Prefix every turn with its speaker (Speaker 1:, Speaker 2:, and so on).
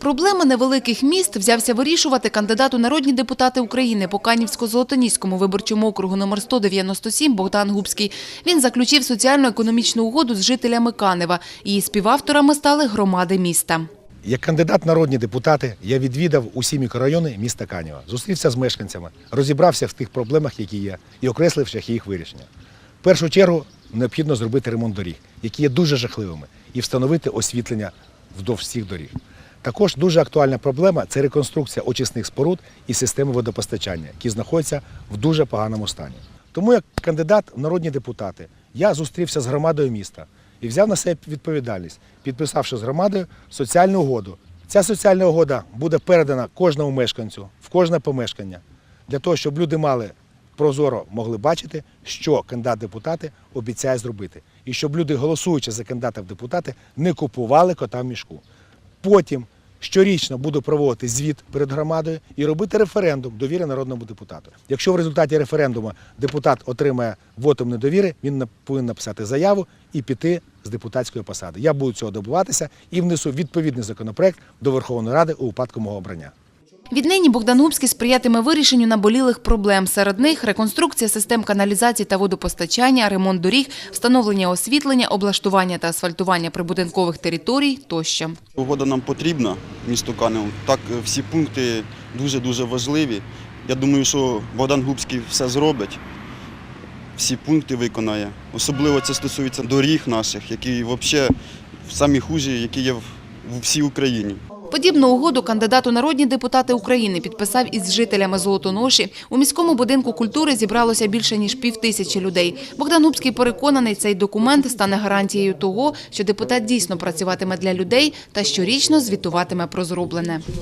Speaker 1: Проблеми невеликих міст взявся вирішувати кандидат у народні депутати України по Канівсько-Золотоніському виборчому округу номер 197 Богдан Губський. Він заключив соціально-економічну угоду з жителями Канева. Її співавторами стали громади міста.
Speaker 2: Як кандидат народні депутати я відвідав усі мікрорайони міста Канєва, зустрівся з мешканцями, розібрався в тих проблемах, які є, і окреслив шляхи їх вирішення. В першу чергу необхідно зробити ремонт доріг, які є дуже жахливими, і встановити освітлення вздовж всіх доріг. Також дуже актуальна проблема це реконструкція очисних споруд і системи водопостачання, які знаходяться в дуже поганому стані. Тому як кандидат в народні депутати я зустрівся з громадою міста і взяв на себе відповідальність, підписавши з громадою соціальну угоду. Ця соціальна угода буде передана кожному мешканцю в кожне помешкання для того, щоб люди мали прозоро могли бачити, що кандидат депутати обіцяє зробити, і щоб люди, голосуючи за кандидата в депутати, не купували кота в мішку. Потім щорічно буду проводити звіт перед громадою і робити референдум довіри народному депутату. Якщо в результаті референдуму депутат отримає вотом недовіри, він повинен написати заяву і піти з депутатської посади. Я буду цього добуватися і внесу відповідний законопроект до Верховної Ради у випадку мого обрання.
Speaker 1: Віднині Богдан Губський сприятиме вирішенню наболілих проблем. Серед них реконструкція систем каналізації та водопостачання, ремонт доріг, встановлення освітлення, облаштування та асфальтування прибудинкових територій тощо.
Speaker 3: Угода нам потрібна, місту Канев. Так, е, всі пункти дуже-дуже важливі. Я думаю, що Богдан Губський все зробить, всі пункти виконає. Особливо це стосується доріг наших, які взагалі самі хужі, які є в всій Україні.
Speaker 1: Подібну угоду кандидат у народні депутати України підписав із жителями Золотоноші. У міському будинку культури зібралося більше ніж півтисячі людей. Богдан Губський переконаний, цей документ стане гарантією того, що депутат дійсно працюватиме для людей та щорічно звітуватиме про зроблене.